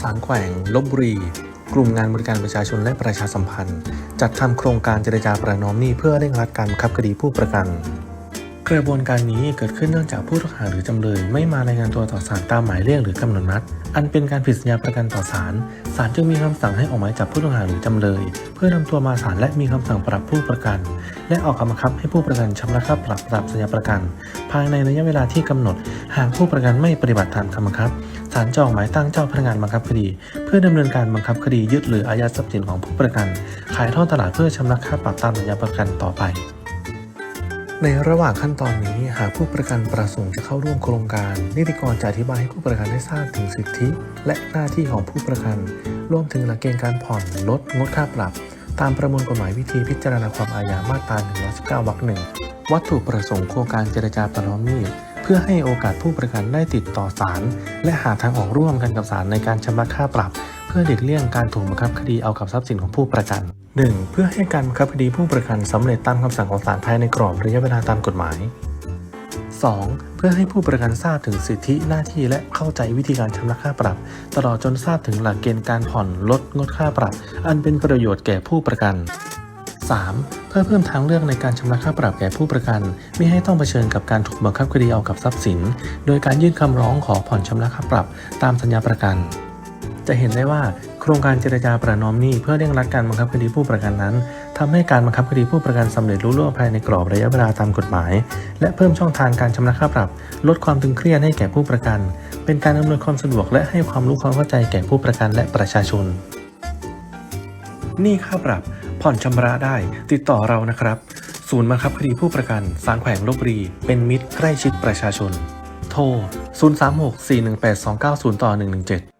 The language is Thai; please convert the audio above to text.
ศาลแขวงลบบุรี กลุ่มงานบริการประชาชนและประชาสัมพันธ์ จัดทำโครงการเจรจาประนอมหนี้เพื่อเร่งรัดการบังคับคดีผู้ประกัน กระบวนการนี้เกิดขึ้นเนื่องจากผู้ต้องหาหรือจำเลยไม่มารายงานตัวต่อศาลตามหมายเรียกหรือกำหนดนัด อันเป็นการผิดสัญญาประกันต่อศาล ศาลจึงมีคำสั่งให้ออกหมายจับผู้ต้องหาหรือจำเลย เพื่อนำตัวมาศาลและมีคำสั่งปรับผู้ประกัน และออกคำบังคับให้ผู้ประกันชำระค่าปรับปรับสัญญาประกัน ภายในระยะเวลาที่กำหนด หากผู้ประกันไม่ปฏิบัติตามคำบังคับ ศาลจะออกหมายตั้งเจ้าพนักงานบังคับคดี เพื่อดำเนินการบังคับคดียึดหรืออายัดทรัพย์สินของผู้ประกัน ขายทอดตลาดเพื่อชำระค่าปรับตามสัญญาประกันต่อไป ในระหว่างขั้นตอนนี้หากผู้ประกันประสงค์จะเข้าร่วมโครงการ นิติกรจะอธิบายให้ผู้ประกันได้ทราบถึงสิทธิ และหน้าที่ของผู้ประกันรวมถึงหลักเกณฑ์การผ่อนลดงดค่าปรับ ตามประมวลกฎหมายวิธีพิจารณาความอาญามาตรา119วรรคหนึ่งวัตถุประสงค์โครงการเจรจาประนอมหนี้เพื่อให้โอกาสผู้ประกันได้ติดต่อศาลและหาทางออกร่วมกันกับศาลในการชำระค่าปรับ เพื่อหลีกเลี่ยงการถูกบังคับคดีเอากับทรัพย์สินของผู้ประกัน 1. เพื่อให้การบังคับคดีผู้ประกันสำเร็จตามคำสั่งของศาลภายในกรอบระยะเวลาตามกฎหมาย 2. เพื่อให้ผู้ประกันทราบถึงสิทธิหน้าที่และเข้าใจวิธีการชำระค่าปรับ ตลอดจนทราบถึงหลักเกณฑ์การผ่อนลดงดค่าปรับ อันเป็นประโยชน์แก่ผู้ประกัน 3. เพื่อเพิ่มทางเลือกในการชำระค่าปรับแก่ผู้ประกัน ไม่ให้ต้องเผชิญกับการถูกบังคับคดีเอากับทรัพย์สิน โดยการยื่นคำร้องขอผ่อนชำระค่าปรับ ตามสัญญาประกัน จะเห็นได้ว่าโครงการเจรจาประนอมหนี้เพื่อเร่งรัดการบังคับคดีผู้ประกันนั้นทำให้การบังคับคดีผู้ประกันสำเร็จรุ่ล่วงภายในกรอบระยะเวลาตามกฎหมาย และเพิ่มช่องทางการชำระค่าปรับ ลดความตึงเครียดให้แก่ผู้ประกัน เป็นการอำนวยความสะดวกและให้ความรู้ความเข้าใจแก่ผู้ประกันและประชาชนหนี้ค่าปรับ ผ่อนชำระได้ ติดต่อเรานะครับ ศูนย์บังคับคดีผู้ประกันสารแขวงลบบุรี เป็นมิตรใกล้ชิดประชาชน โทร 036 418 290 ต่อ 117